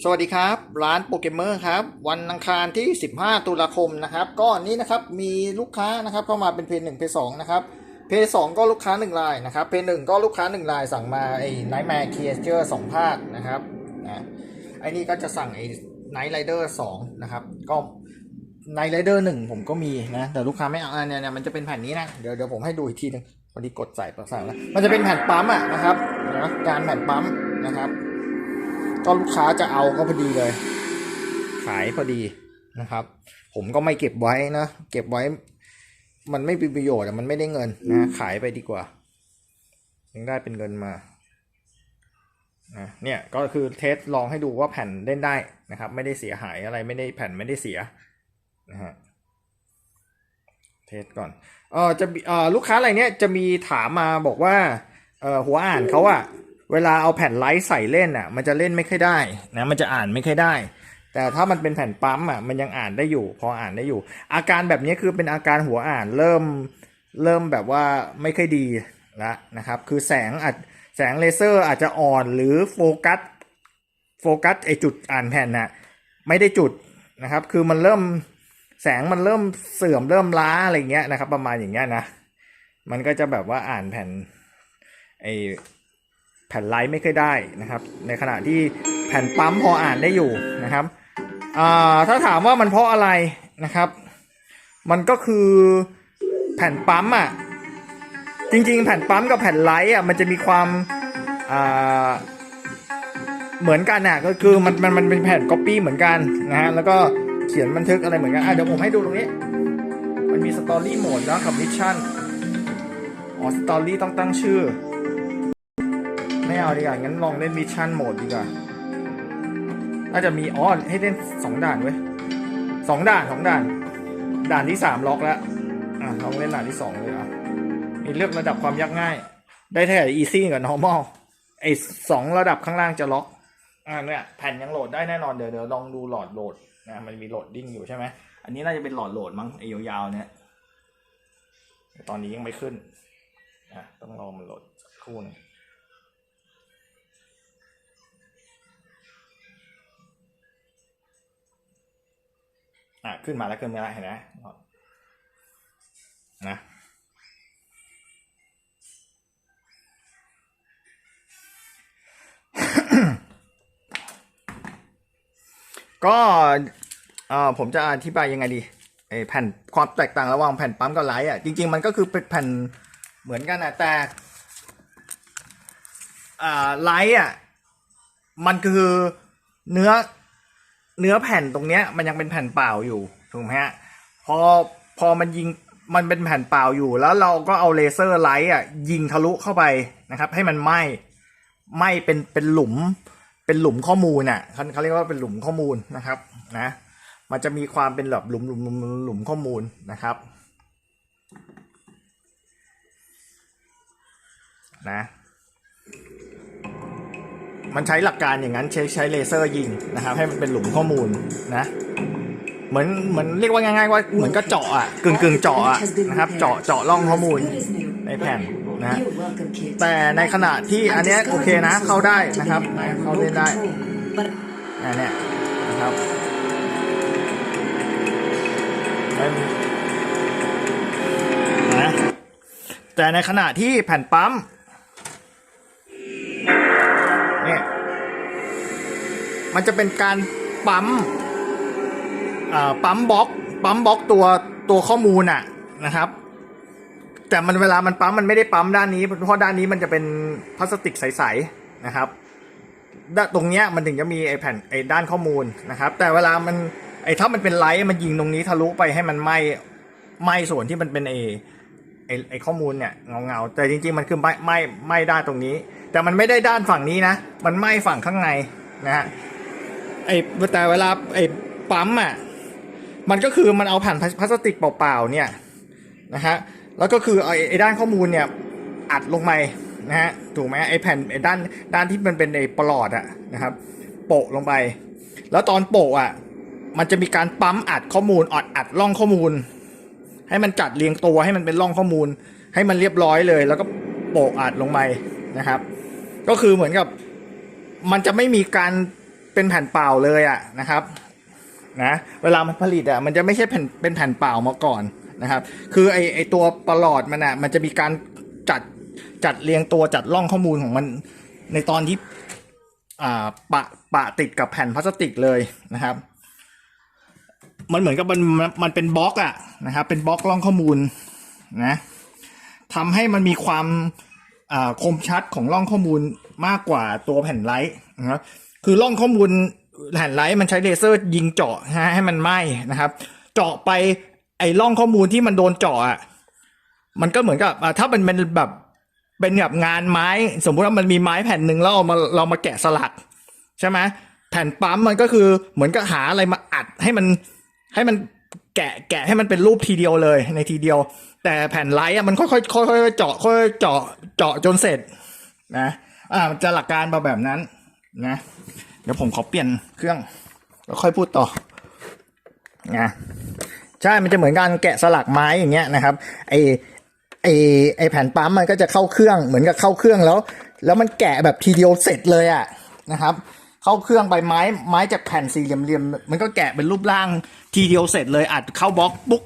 สวัสดีครับ ร้านโปเกมเมอร์ครับ วันอังคารที่ 15 ตุลาคมนะครับ ก็นี้นะครับมีลูกค้านะครับเข้ามาเป็นเพย์หนึ่งเพย์สองนะครับเพย์สองก็ลูกค้าหนึ่งรายนะครับเพย์หนึ่งก็ลูกค้าหนึ่งรายสั่งมาไอ้ไนท์แมร์เคียเจอร์สองภาคนะครับนะไอ้นี่ก็จะสั่งไอ้ไนท์ไรเดอร์สองนะครับก็ไนท์ไรเดอร์หนึ่งผมก็มีนะแต่ลูกค้าไม่เอาเนี่ยเนี่ยมันจะเป็นแผ่นนี้นะเดี๋ยวเดี๋ยวผมให้ดูอีกทีหนึงพอดีกดใส่ประสานแล้วมันจะเป็นแผ่นปั๊มอะนะครับนะการแผ่นปั๊มนะครับ ก็ลูกค้าจะเอาก็พอดีเลย ขายพอดีนะครับ ผมก็ไม่เก็บไว้นะ เก็บไว้ มันไม่มีประโยชน์อะมันไม่ได้เงินนะ ขายไปดีกว่า ยังได้เป็นเงินมานะเนี่ยก็คือเทสลองให้ดูว่าแผ่นเล่นได้นะครับ ไม่ได้เสียหายอะไรไม่ได้แผ่นไม่ได้เสียนะฮะเทสก่อนเออจะมีเออลูกค้ารายเนี้ยจะมีถามมาบอกว่าเออหัวอ่านเขาอะ เวลาเอาแผ่นไลท์ใส่เล่นอะ มันจะเล่นไม่ค่อยได้นะมันจะอ่านไม่ค่อยได้ แต่ถ้ามันเป็นแผ่นปั๊มอะมันยังอ่านได้อยู่ พออ่านได้อยู่ อาการแบบนี้คือเป็นอาการหัวอ่านเริ่มเริ่มแบบว่าไม่ค่อยดีล้วนะครับ คือแสงอาจแสงเลเซอร์อาจจะอ่อนหรือโฟกัสโฟกัสไอจุดอ่านแผ่นน่ะไม่ได้จุดนะครับ คือมันเริ่มแสงมันเริ่มเสื่อมเริ่มล้าอะไรเงี้ยนะครับ ประมาณอย่างเงี้ยนะ มันก็จะแบบว่าอ่านแผ่นไอ แผ่นไลท์ไม่ค่อยได้นะครับ ในขณะที่แผ่นปั๊มพออ่านได้อยู่นะครับถ้าถามว่ามันเพราะอะไรนะครับ มันก็คือแผ่นปั๊มอะจริงๆ แผ่นปั๊มกับแผ่นไลท์อะมันจะมีความเหมือนกันอะก็คือมันมันมันเป็นแผ่นก๊อปปี้เหมือนกันนะฮะแล้วก็เขียนบันทึกอะไรเหมือนกันอะเดี๋ยวผมให้ดูตรงนี้ มันมีสตอรี่โหมดนะกับมิชชั่นอ๋อสตอรี่ต้องตั้งชื่อ ไม่เอาดีกว่างั้นลองเล่นมิชชั่นโหมดดีกว่าน่าจะมีอ๋อให้เล่นสองด่านเว้ยสองด่านสองด่าน ด่านที่สามล็อกแล้วอะลองเล่นด่านที่สองเลยอะมีเลือกระดับความยากง่าย ได้แค่ easy กับ normal ไอ้สองระดับข้างล่างจะล็อกอ่าเนี่ยแผ่นยังโหลดได้แน่นอนเดี๋ยวเดี๋ยวลองดูหลอดโหลดนะมันมีโหลดดิ้งอยู่ใช่ไหมอันนี้น่าจะเป็นหลอดโหลดมั้งไอ้ยาวๆเนี่ยตอนนี้ยังไม่ขึ้นอะต้องรอมันโหลดสักครู่นึง อะขึ้นมาแล้วขึ้นมาแล้วเห็นไหมนะก็เอ่อผมจะอธิบายยังไงดีไอ้แผ่นความแตกต่างระหว่างแผ่นปั๊มกับไลท์อะจริง ๆ มันก็คือเป็นแผ่นเหมือนกันนะแต่อ่าไลท์อะมันคือเนื้อ เนื้อแผ่นตรงเนี้ยมันยังเป็นแผ่นเปล่าอยู่ถูกไหมฮะพอพอมันยิงมันเป็นแผ่นเปล่าอยู่ แล้วเราก็เอาเลเซอร์ไลท์อะยิงทะลุเข้าไปนะครับ ให้มันไหม้ไหม้เป็นเป็นหลุม เป็นหลุมข้อมูลอะเขาเขาเรียกว่าเป็นหลุมข้อมูลนะครับนะมันจะมีความเป็นแบบหลุมหลุมหลุมหลุมหลุมข้อมูลนะครับนะ มันใช้หลักการอย่างนั้นใช้ใช้เลเซอร์ยิงนะครับให้มันเป็นหลุมข้อมูลนะเหมือนเหมือนเรียกว่าง่ายๆว่าเหมือนก็เจาะอะกึ่งกึ่งๆเจาะอะนะครับเจาะเจาะร่องข้อมูลในแผ่นนะฮะแต่ในขณะที่อันเนี้ยโอเคนะเข้าได้นะครับนะเข้าเล่นได้อันเนี้ยนะครับนะแต่ในขณะที่แผ่นปั๊ม มันจะเป็นการปั๊มอ่าปั๊มบล็อกปั๊มบล็อกตัวตัวข้อมูลอะนะครับ แต่มันเวลามันปั๊มมันไม่ได้ปั๊มด้านนี้เพราะด้านนี้มันจะเป็นพลาสติกใสๆนะครับด้านตรงเนี้ยมันถึงจะมีไอแผ่นไอด้านข้อมูลนะครับ แต่เวลามันไอถ้ามันเป็นไลท์มันยิงตรงนี้ทะลุไปให้มันไหม้ไหม้ส่วนที่มันเป็นไอไอไอข้อมูลเนี่ยเงาเงาแต่จริงๆมันคือไหม้ไหม้ไหม้ด้านตรงนี้ แต่มันไม่ได้ด้านฝั่งนี้นะ มันไหม้ฝั่งข้างในนะฮะ ไอ้แต่เวลาไอ้ปั๊มอะมันก็คือมันเอาแผ่นพลาสติกเปล่าๆเนี่ยนะฮะแล้วก็คือไอ้ไอ้ด้านข้อมูลเนี่ยอัดลงไปนะฮะถูกไหมไอ้แผ่นไอ้ด้านด้านที่มันเป็นไอ้ปลอดอะนะครับโปะลงไป แล้วตอนโปะอะมันจะมีการปั๊มอัดข้อมูลอัดอัดร่องข้อมูล ให้มันจัดเรียงตัวให้มันเป็นร่องข้อมูล ให้มันเรียบร้อยเลย แล้วก็โปะอัดลงไปนะครับ ก็คือเหมือนกับมันจะไม่มีการ เป็นแผ่นเปล่าเลยอะนะครับนะเวลามันผลิตอะมันจะไม่ใช่แผ่นเป็นแผ่นเปล่ามาก่อนนะครับ คือไอไอตัวประหลอดมันอะมันจะมีการจัดจัดเรียงตัวจัดร่องข้อมูลของมันในตอนที่อ่าปะปะติดกับแผ่นพลาสติกเลยนะครับ มันเหมือนกับมันมันเป็นบล็อกอะนะครับ เป็นบล็อกร่องข้อมูลนะทำให้มันมีความคมชัดของร่องข้อมูลมากกว่าตัวแผ่นไลท์นะครับ คือร่องข้อมูลแผ่นไลท์มันใช้เลเซอร์ยิงเจาะฮะให้มันไหม้นะครับ เจาะไปไอ้ร่องข้อมูลที่มันโดนเจาะอะมันก็เหมือนกับถ้ามันเป็นแบบเป็นแบบงานไม้ สมมุติว่ามันมีไม้แผ่นหนึ่งแล้วเอามาเรามาแกะสลัก ใช่ไหมแผ่นปั๊มมันก็คือเหมือนกับหาอะไรมาอัดให้มันให้มันแกะแกะให้มันเป็นรูปทีเดียวเลยในทีเดียว แต่แผ่นไลท์อะมันค่อยๆค่อยๆเจาะค่อยๆเจาะเจาะจนเสร็จนะอ่าจะหลักการมาแบบนั้น นะเดี๋ยวผมขอเปลี่ยนเครื่องแล้วค่อยพูดต่อนะใช่มันจะเหมือนการแกะสลักไม้อย่างเงี้ยนะครับไอไอไอแผ่นปั๊มมันก็จะเข้าเครื่องเหมือนกับเข้าเครื่องแล้ว แล้วมันแกะแบบทีเดียวเสร็จเลยอะนะครับ เข้าเครื่องไปไม้ไม้จากแผ่นสี่เหลี่ยมๆมันก็แกะเป็นรูปร่างทีเดียวเสร็จเลยอัดเข้าบล็อกปุ๊ก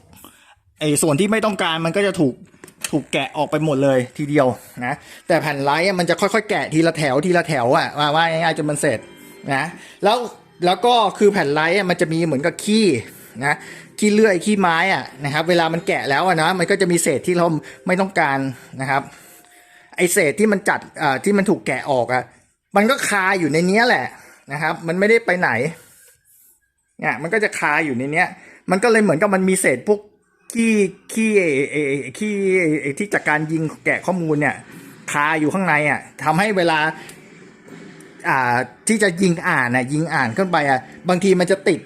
ไอส่วนที่ไม่ต้องการมันก็จะถูก ถูกแกะออกไปหมดเลยทีเดียวนะแต่แผ่นไลท์มันจะค่อยๆ แกะทีละแถวทีละแถวอะว่าว่าง่ายๆจนมันเสร็จนะแล้วแล้วก็คือแผ่นไลท์มันจะมีเหมือนกับขี้นะขี้เลื่อยขี้ไม้อะนะครับ เวลามันแกะแล้วนะมันก็จะมีเศษที่เราไม่ต้องการนะครับ ไอเศษที่มันจัดอ่าที่มันถูกแกะออกอะมันก็คาอยู่ในเนี้ยแหละนะครับ มันไม่ได้ไปไหนเนี่ยมันก็จะคาอยู่ในเนี้ยมันก็เลยเหมือนกับมันมีเศษพวก ขี้ขี้ไอ้ไอ้ไอ้ขี้ไอ้ไอ้ที่จากการยิงแกะข้อมูลเนี่ย คาอยู่ข้างในอะทำให้เวลา อ่าที่จะยิงอ่านน่ะ ยิงอ่านขึ้นไปอะ บางทีมันจะติด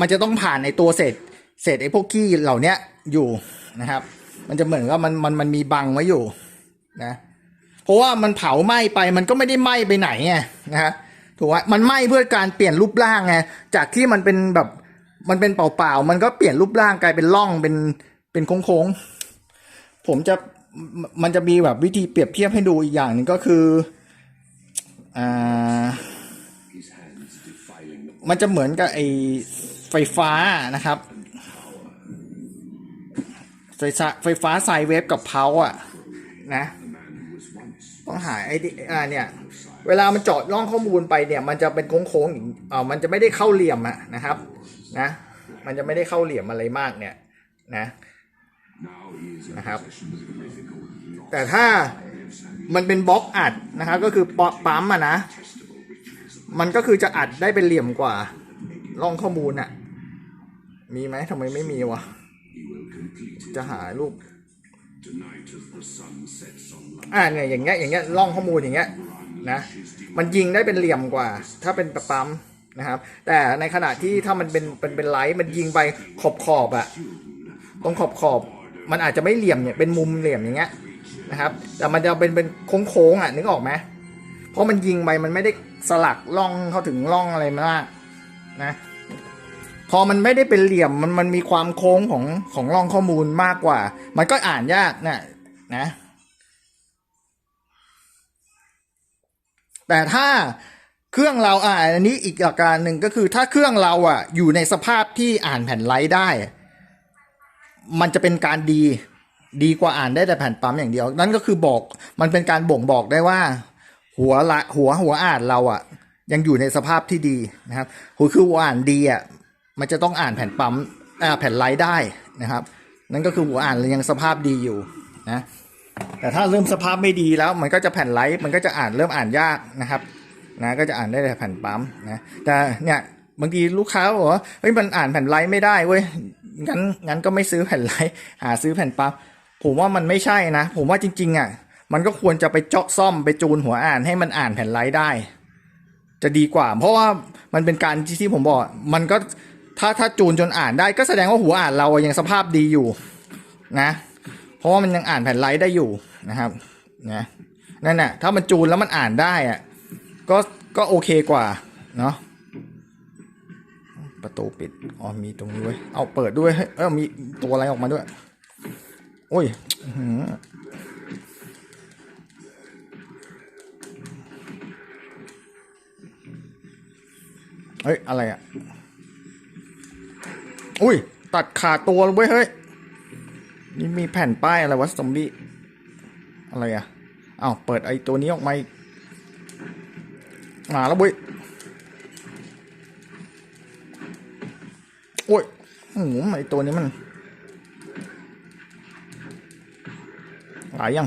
มันจะต้องผ่านในตัวเศษเศษไอ้พวกขี้เหล่าเนี้ยอยู่นะครับ มันจะเหมือนกับมันมันมันมีบังไว้อยู่นะเพราะว่ามันเผาไหม้ไปมันก็ไม่ได้ไหม้ไปไหนไงนะฮะถูกไหมมันไหม้เพื่อการเปลี่ยนรูปร่างไงจากที่มันเป็นแบบ มันเป็นเปล่าๆ มันก็เปลี่ยนรูปร่างกลายเป็นร่องเป็นเป็นโค้งๆ ผมจะมันจะมีแบบวิธีเปรียบเทียบให้ดูอีกอย่างหนึ่งก็คืออ่ามันจะเหมือนกับไอไฟฟ้านะครับ ไฟฟ้าไฟฟ้าไซเวฟกับเพาอะนะต้องหาไอ้ดิอ่าเนี่ยเวลามันเจาะร่องข้อมูลไปเนี่ย มันจะเป็นโค้งๆอ่างอ่ามันจะไม่ได้เข้าเหลี่ยมอะนะครับ นะ มันจะไม่ได้เข้าเหลี่ยมอะไรมากเนี่ยนะนะครับ แต่ถ้ามันเป็นบล็อกอัดนะครับก็คือปปั๊มอะนะ มันก็คือจะอัดได้เป็นเหลี่ยมกว่าร่องข้อมูลอะมีไหมทำไมไม่มีวะ จะหารูปอ่าเนี่ยอย่างเงี้ยอย่างเงี้ยล่องข้อมูลอย่างเงี้ยนะ มันยิงได้เป็นเหลี่ยมกว่า ถ้าเป็นปั๊ม นะครับ แต่ในขณะที่ถ้ามันเป็นเป็นเป็นไลท์มันยิงไปขอบขอบอะตรงขอบขอบมันอาจจะไม่เหลี่ยมเนี่ยเป็นมุมเหลี่ยมอย่างเงี้ยนะครับ แต่มันจะเป็นเป็นโค้งๆอะนึกออกไหมเพราะมันยิงไปมันไม่ได้สลักล่องเข้าถึงล่องอะไรมากนะพอมันไม่ได้เป็นเหลี่ยมมันมันมีความโค้งของของร่องข้อมูลมากกว่า มันก็อ่านยากนะนะ แต่ถ้า เครื่องเราอ่าอันนี้อีกอาการหนึ่งก็คือถ้าเครื่องเราอะ อยู่ในสภาพที่อ่านแผ่นไลท์ได้ มันจะเป็นการดีดีกว่าอ่านได้แต่แผ่นปั๊มอย่างเดียว นั่นก็คือบอกมันเป็นการบ่งบอกได้ว่า หัวละหัวหัวอ่านเราอะ ยังอยู่ในสภาพที่ดีนะครับหัวคือหัวอ่านดีอะมันจะต้องอ่านแผ่นปั๊มอ่าแผ่นไลท์ได้นะครับ นั่นก็คือหัวอ่านยังสภาพดีอยู่นะแต่ถ้าเริ่มสภาพไม่ดีแล้ว มันก็จะแผ่นไลท์มันก็จะอ่านเริ่มอ่านยากนะครับ นะก็จะอ่านได้แต่แผ่นปั๊มนะแต่เนี่ยบางทีลูกค้าบอกว่าเฮ้ยมันอ่านแผ่นไลท์ไม่ได้เว้ยงั้นงั้นก็ไม่ซื้อแผ่นไลท์หาซื้อแผ่นปั๊มผมว่ามันไม่ใช่นะ ผมว่าจริงๆอะมันก็ควรจะไปเจาะซ่อมไปจูนหัวอ่านให้มันอ่านแผ่นไลท์ได้ จะดีกว่า เพราะว่ามันเป็นการที่ผมบอก มันก็ถ้าถ้าจูนจนอ่านได้ ก็แสดงว่าหัวอ่านเรายังสภาพดีอยู่นะ เพราะว่ามันยังอ่านแผ่นไลท์ได้อยู่นะครับนะนั่นแหละถ้ามันจูนแล้วมันอ่านได้อะ ก็ก็โอเคกว่าเนาะประตูปิดอ๋อมีตรงนี้ไว้ยเอาเปิดด้วยเฮ้ยเออมีตัวอะไรออกมาด้วย โอ้ยเฮ้ย อะไรอะ อุ้ย ตัดขาตัวเลยเว้ย เฮ้ย นี่มีแผ่นป้ายอะไรวะซอมบี้ อะไรอะอ้าวเปิดไอ้ตัวนี้ออกมาอีก มาแล้วเว้ยโอ้ยโอ้โหไอตัวนี้มันหลายยัง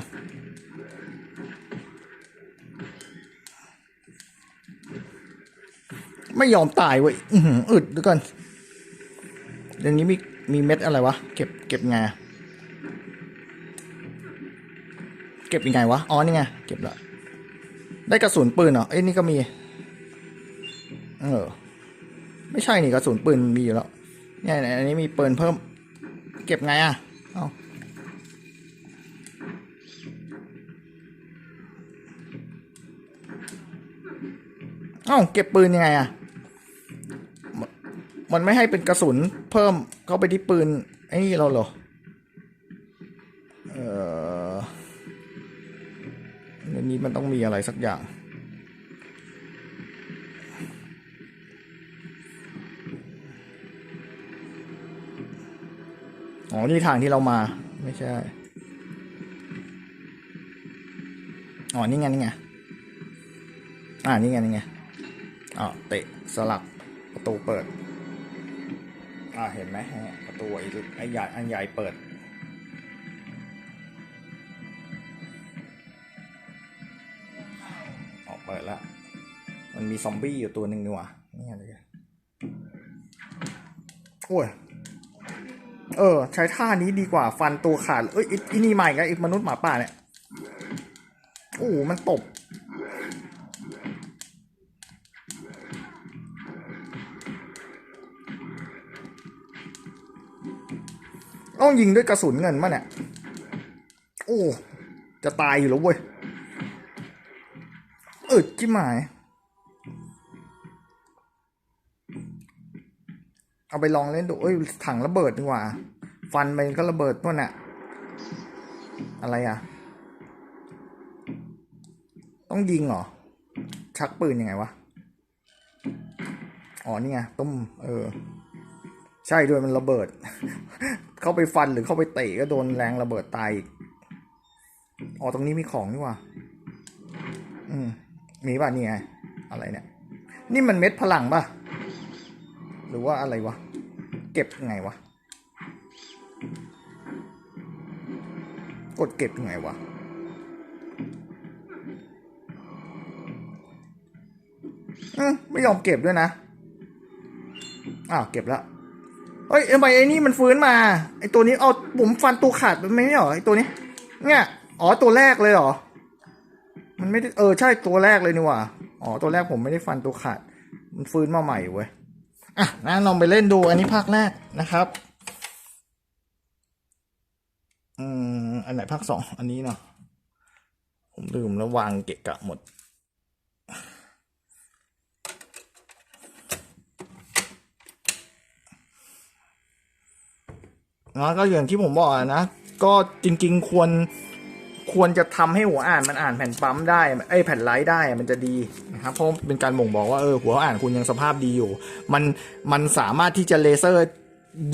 ไม่ยอมตายเว้ยอึดด้วยกันอย่างนี้มีมีเม็ดอะไรวะ เก็บเก็บไง เก็บยังไงวะ อ๋อ นี่ไง เก็บละ ได้กระสุนปืนเหรอ เอ้ยนี่ก็มี เออ ไม่ใช่นี่กระสุนปืนมีอยู่แล้ว เนี่ยอันนี้มีปืนเพิ่ม เก็บไงอะ เอาเอ้าเก็บปืนยังไงอะ มันมันไม่ให้เป็นกระสุนเพิ่มเข้าไปที่ปืน ไอ้นี่เราเหรอ เออในนี้มันต้องมีอะไรสักอย่าง อ๋อ นี่ทางที่เรามา ไม่ใช่ อ๋อ นี่ไง นี่ไง อ่า นี่ไง นี่ไง อ๋อ เตะสลักประตูเปิด อ่า เห็นไหมประตูไอ้ไอ้ใหญ่อันใหญ่เปิดออกเปิดแล้วมันมีซอมบี้อยู่ตัวหนึ่งนี่หว่านี่อะไรกันโอ้ย เออ ใช้ท่านี้ดีกว่าฟันตัวขาด เอ้ยอีนี่ใหม่กันอีกมนุษย์หมาป่าเนี่ยโอ้มันตบ ต้องยิงด้วยกระสุนเงินมั้เนี่ย โอ้ จะตายอยู่แล้วเว้ย เออจิ๋มหมาย เอาไปลองเล่นดูเอ้ยถังระเบิดดีกว่า ฟันไปก็ระเบิดนู่นน่ะ อะไรอะ ต้องยิงเหรอ ชักปืนยังไงวะ อ๋อนี่ไงตุ้ม เออ ใช่ด้วยมันระเบิด เข้าไปฟันหรือเข้าไปเตะก็โดนแรงระเบิดตายอ๋อตรงนี้มีของนี่ว่า อืม มีป่ะนี่ไง อะไรเนี่ย นี่มันเม็ดพลังป่ะ หรือว่าอะไรวะ เก็บไงวะ กดเก็บยังไงวะอไม่ยอมเก็บด้วยนะ อ้าว เก็บแล้วเฮ้ยทำไมไอ้นี่มันฟื้นมา ไอ้ตัวนี้เอาผมฟันตัวขาดมันไม่ใช่เหรอไอ้ตัวนี้ เนี่ย อ๋อ ตัวแรกเลยเหรอ มันไม่ได้ เออ ใช่ ตัวแรกเลยนี่ว่า อ๋อ ตัวแรกผมไม่ได้ฟันตัวขาด มันฟื้นมาใหม่เว้ย อะนะลองไปเล่นดูอันนี้ภาคแรกนะครับอืมอันไหนภาคสองอันนี้เนาะผมลืมแล้ววางเกะกะหมดนะก็อย่างที่ผมบอกนะ ก็จริง ๆ ควร ควรจะทำให้หัวอ่านมันอ่านแผ่นปั๊มได้ไอ้แผ่นไลท์ได้มันจะดีนะครับเพราะเป็นการบ่งบอกว่าเออหัวอ่านคุณยังสภาพดีอยู่ มันมันสามารถที่จะเลเซอร์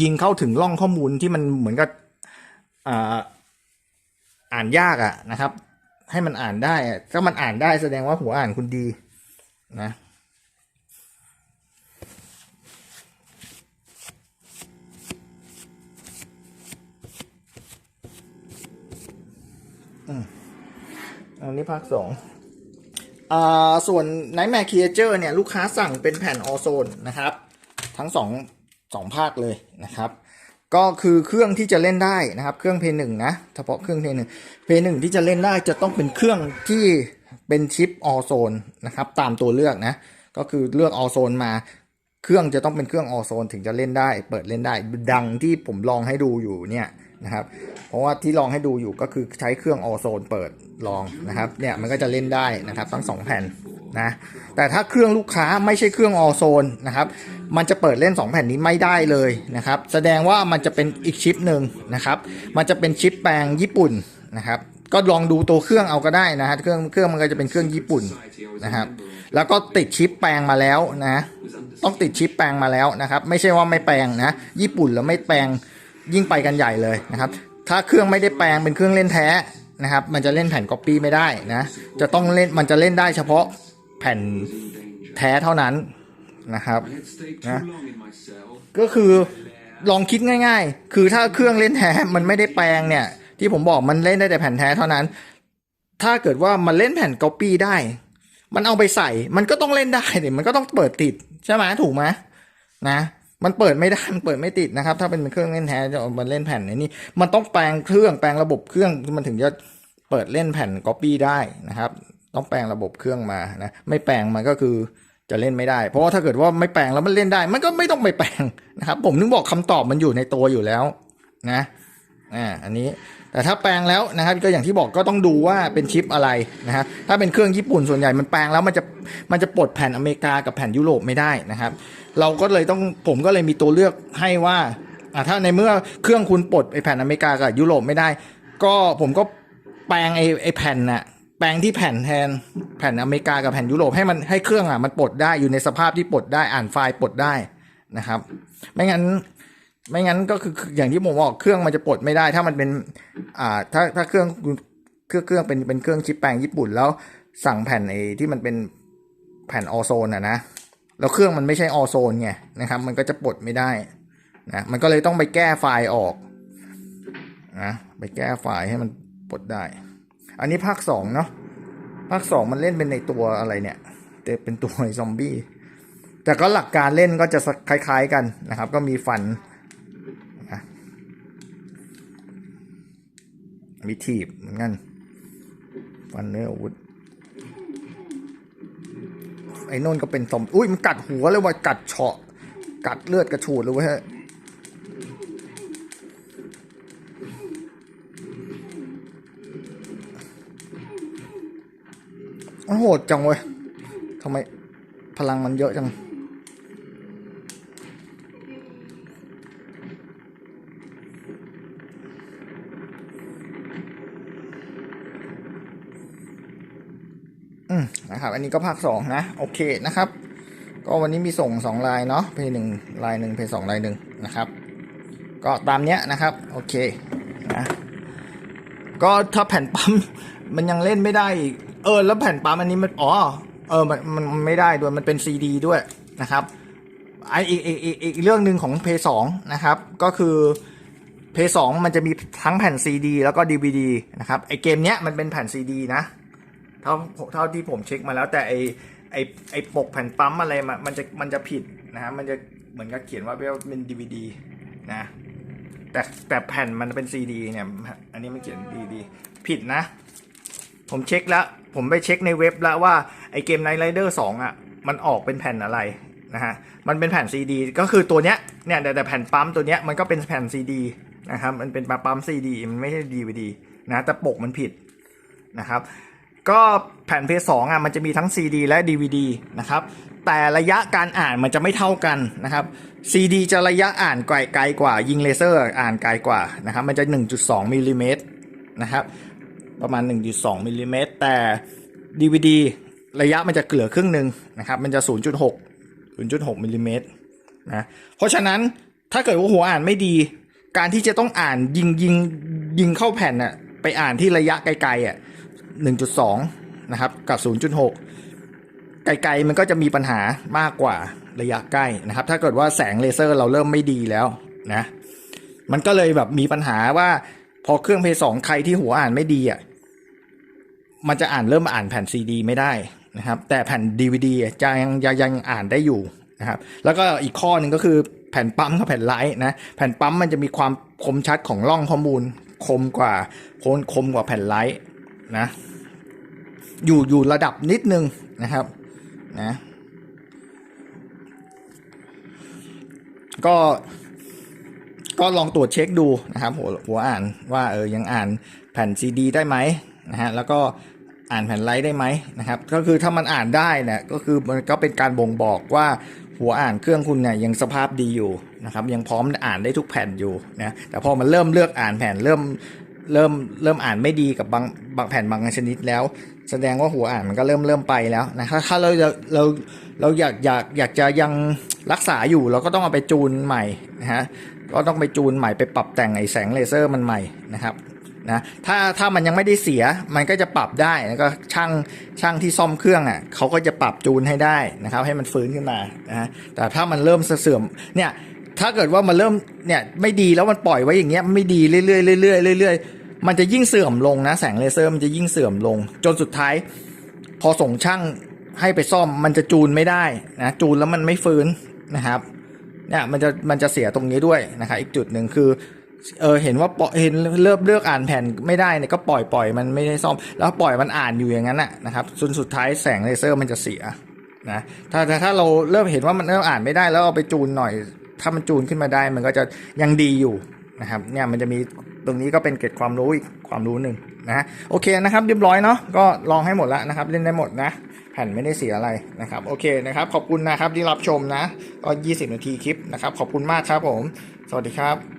ยิงเข้าถึงร่องข้อมูลที่มันเหมือนกับอ่าอ่านยากอะนะครับ ให้มันอ่านได้ถ้ามันอ่านได้แสดงว่าหัวอ่านคุณดีนะ อันนี้ภาคสองอ่าส่วน Nightmare Creature เนี่ย ลูกค้าสั่งเป็นแผ่นออโซนนะครับ ทั้งสองสองภาคเลยนะครับ ก็คือเครื่องที่จะเล่นได้นะครับ เครื่องเพย์หนึ่งนะ เฉพาะเครื่องเพย์หนึ่งเพย์หนึ่งที่จะเล่นได้จะต้องเป็นเครื่องที่เป็นชิปออโซนนะครับ ตามตัวเลือกนะ ก็คือเลือกออโซนมาเครื่องจะต้องเป็นเครื่องออโซนถึงจะเล่นได้ เปิดเล่นได้ดังที่ผมลองให้ดูอยู่เนี่ย นะครับ เพราะว่าที่ลองให้ดูอยู่ก็คือใช้เครื่องออโซนเปิดลองนะครับ เนี่ยมันก็จะเล่นได้นะครับทั้งสองแผ่นนะ แต่ถ้าเครื่องลูกค้าไม่ใช่เครื่องออโซนนะครับ มันจะเปิดเล่น 2 แผ่นนี้ไม่ได้เลยนะครับ แสดงว่ามันจะเป็นอีกชิปหนึ่งนะครับ มันจะเป็นชิปแปลงญี่ปุ่นนะครับ ก็ลองดูตัวเครื่องเอาก็ได้นะฮะ เครื่องเครื่องมันก็จะเป็นเครื่องญี่ปุ่นนะครับ แล้วก็ติดชิปแปลงมาแล้วนะ ต้องติดชิปแปลงมาแล้วนะครับ ไม่ใช่ว่าไม่แปลงนะ ญี่ปุ่นแล้วไม่แปลง ยิ่งไปกันใหญ่เลยนะครับ ถ้าเครื่องไม่ได้แปลงเป็นเครื่องเล่นแท้นะครับ มันจะเล่นแผ่นก๊อปปี้ไม่ได้นะ จะต้องเล่นมันจะเล่นได้เฉพาะแผ่นแท้เท่านั้นนะครับ I had stayed too Yeah. long in my cell. ก็คือลองคิดง่าย ๆ คือถ้าเครื่องเล่นแท้มันไม่ได้แปลงเนี่ย ที่ผมบอกมันเล่นได้แต่แผ่นแท้เท่านั้น ถ้าเกิดว่ามันเล่นแผ่นก๊อปปี้ได้ มันเอาไปใส่ มันก็ต้องเล่นได้เนี่ยมันก็ต้องเปิดติดใช่ไหมถูกไหมนะ มันเปิดไม่ได้ มันเปิดไม่ติดนะครับ ถ้าเป็นเครื่องเล่นแท้จะเอามาเล่นแผ่นไอ้นี่มันต้องแปลงเครื่อง แปลงระบบเครื่อง มันถึงจะเปิดเล่นแผ่นก๊อปปี้ได้นะครับ ต้องแปลงระบบเครื่องมานะ ไม่แปลงมันก็คือจะเล่นไม่ได้ เพราะว่าถ้าเกิดว่าไม่แปลงแล้วมันเล่นได้ มันก็ไม่ต้องไปแปลงนะครับ ผมนึกบอกคำตอบมันอยู่ในตัวอยู่แล้วนะ อ่า อันนี้ แต่ถ้าแปลงแล้วนะครับ ก็อย่างที่บอกก็ต้องดูว่าเป็นชิปอะไรนะครับถ้าเป็นเครื่องญี่ปุ่นส่วนใหญ่มันแปลงแล้วมันจะ มันจะปลดแผ่นอเมริกากับแผ่นยุโรปไม่ได้นะครับ เราก็เลยต้องผมก็เลยมีตัวเลือกให้ว่าอ่าถ้าในเมื่อเครื่องคุณปลดไอแผ่นอเมริกากับยุโรปไม่ได้ ก็ผมก็แปลงไอไอแผ่นน่ะแปลงที่แผ่นแทนแผ่นอเมริกากับแผ่นยุโรปให้มันให้เครื่องอะมันปลดได้อยู่ในสภาพที่ปลดได้อ่านไฟล์ปลดได้นะครับ ไม่งั้นไม่งั้นก็คือคืออย่างที่ผมบอกเครื่องมันจะปลดไม่ได้ ถ้ามันเป็นอ่าถ้าถ้าเครื่องเครื่องเครื่องเป็นเป็นเครื่องชิปแปลงญี่ปุ่นแล้วสั่งแผ่นไอ้ที่มันเป็นแผ่นออโซนอะนะ แล้วเครื่องมันไม่ใช่ออโซนไงนะครับ มันก็จะปลดไม่ได้นะมันก็เลยต้องไปแก้ไฟล์ออกนะไปแก้ไฟล์ให้มันปลดได้ อันนี้ภาคสองเนาะภาคสองมันเล่นเป็นในตัวอะไรเนี่ยแต่เป็นตัวไอซอมบี้แต่ก็หลักการเล่นก็จะคล้าย ๆกันนะครับ ก็มีฟันนะมีถีบเหมือนกันฟันเนื้ออาวุธ ไอ้นนก็เป็นสมอุ้ยมันกัดหัวเลยว่ะกัดเฉาะ กัดเลือดกระฉูดเลยเว้ยมันโหดจังเว้ยทำไมพลังมันเยอะจัง อืม นะครับ อันนี้ก็ภาคสองนะ โอเคนะครับ ก็วันนี้มีส่งสองลายเนาะเพย์หนึ่งลายหนึ่งเพย์สองลายหนึ่งนะครับ ก็ตามเนี้ยนะครับ โอเคนะก็ถ้าแผ่นปั๊มมันยังเล่นไม่ได้อีกเออ แล้วแผ่นปั๊มอันนี้มัน อ๋อ เออ มัน มันไม่ได้ด้วย มันเป็นซีดีด้วยนะครับไออีกอีกอีกอีกเรื่องหนึ่งของเพย์สองนะครับ ก็คือเพย์สองมันจะมีทั้งแผ่นซีดีแล้วก็ดีวดีนะครับ ไอเกมเนี้ยมันเป็นแผ่นซีดีนะ เท่าเท่าที่ผมเช็คมาแล้วแต่ไอไอไอปกแผ่นปั๊มอะไรมันมันจะมันจะผิดนะฮะมันจะเหมือนกับเขียนว่าเป็นดีวดีนะแต่แต่แผ่นมันเป็นซีดีเนี่ยอันนี้มันเขียนดีดีผิดนะ ผมเช็คแล้วผมไปเช็คในเว็บแล้วว่าไอเกม Night Rider 2อะมันออกเป็นแผ่นอะไรนะฮะมันเป็นแผ่นซีดีก็คือตัวเนี้ยเนี่ยแต่แต่แผ่นปั๊มตัวเนี้ยมันก็เป็นแผ่นซีดีนะครับมันเป็นปั๊มซีดีมันไม่ใช่ดีวดีนะแต่ปกมันผิดนะครับ ก็แผ่นเพย์สองอะมันจะมีทั้ง CD และ DVD นะครับ แต่ระยะการอ่านมันจะไม่เท่ากันนะครับ CD จะระยะอ่านไกลไกลกว่า ยิงเลเซอร์อ่านไกลกว่านะครับ มันจะ 1.2มิลลิเมตรนะครับ ประมาณ 1.2มิลลิเมตรแต่ DVD ระยะมันจะเกลือครึ่งหนึ่งนะครับ มันจะ 0.6 0.6มิลลิเมตรนะ เพราะฉะนั้นถ้าเกิดว่าหัวอ่านไม่ดี การที่จะต้องอ่านยิงยิงยิงเข้าแผ่นน่ะไปอ่านที่ระยะไกลๆอะ 1.2 นะครับ กับ 0.6 ไกลๆมันก็จะมีปัญหามากกว่าระยะใกล้นะครับ ถ้าเกิดว่าแสงเลเซอร์เราเริ่มไม่ดีแล้วนะ มันก็เลยแบบมีปัญหาว่าพอเครื่องเพย์สองใครที่หัวอ่านไม่ดีอะ มันจะอ่านเริ่มอ่านแผ่นซีดีไม่ได้นะครับ แต่แผ่น DVD อะจะยังยังยังอ่านได้อยู่นะครับ แล้วก็อีกข้อหนึ่งก็คือแผ่นปั๊มกับแผ่นไลท์นะ แผ่นปั๊มมันจะมีความคมชัดของร่องข้อมูลคมกว่าโคนคมกว่าแผ่นไลท์ นะ อยู่อยู่ระดับนิดนึงนะครับนะก็ก็ลองตรวจเช็คดูนะครับหัวหัวอ่านว่าเออยังอ่านแผ่นซีดีได้ไหมนะฮะแล้วก็อ่านแผ่นไลท์ได้ไหมนะครับ ก็คือถ้ามันอ่านได้เนี่ยก็คือมันก็เป็นการบ่งบอกว่าหัวอ่านเครื่องคุณเนี่ยยังสภาพดีอยู่นะครับ ยังพร้อมอ่านได้ทุกแผ่นอยู่นะแต่พอมันเริ่มเลือกอ่านแผ่นเริ่ม เริ่มเริ่มอ่านไม่ดีกับบางบางแผ่นบางชนิดแล้ว แสดงว่าหัวอ่านมันก็เริ่มเริ่มไปแล้วนะถ้าถ้าเราเราเราเราอยากอยากอยากจะยังรักษาอยู่เราก็ต้องเอาไปจูนใหม่นะฮะก็ต้องไปจูนใหม่ไปปรับแต่งไอแสงเลเซอร์มันใหม่นะครับนะถ้าถ้ามันยังไม่ได้เสียมันก็จะปรับได้แล้วก็ช่างช่างที่ซ่อมเครื่องอะเขาก็จะปรับจูนให้ได้นะครับ ให้มันฟื้นขึ้นมานะฮะแต่ถ้ามันเริ่มเสื่อมเนี่ย ถ้าเกิดว่ามันเริ่มเนี่ยไม่ดีแล้วมันปล่อยไว้อย่างเงี้ยไม่ดีเรื่อยๆเรื่อยๆเรื่อยๆมันจะยิ่งเสื่อมลงนะแสงเลเซอร์มันจะยิ่งเสื่อมลง จนสุดท้าย พอส่งช่างให้ไปซ่อมมันจะจูนไม่ได้นะจูนแล้วมันไม่ฟื้นนะครับเนี่ยมันจะมันจะเสียตรงนี้ด้วยนะครับอีกจุดหนึ่งคือเออเห็นว่าปล่อยเห็นเริ่มเลือกอ่านแผ่นไม่ได้เนี่ยก็ปล่อยปล่อยมันไม่ได้ซ่อม แล้วปล่อยมันอ่านอยู่อย่างนั้นน่ะนะครับจนสุดท้ายแสงเลเซอร์มันจะเสียนะถ้าถ้าถ้าเราเริ่มเห็นว่ามันเริ่มอ่านไม่ได้แล้วเอาไปจูนหน่อย ถ้ามันจูนขึ้นมาได้ มันก็จะยังดีอยู่นะครับเนี่ยมันจะมีตรงนี้ก็เป็นเกร็ดความรู้อีกความรู้หนึ่งนะโอเคนะครับเรียบร้อยเนาะก็ลองให้หมดแล้วนะครับเล่นได้หมดนะแผ่นไม่ได้เสียอะไรนะครับโอเคนะครับขอบคุณนะครับที่รับชมนะก็ 20 นาทีคลิปนะครับขอบคุณมากครับผม สวัสดีครับ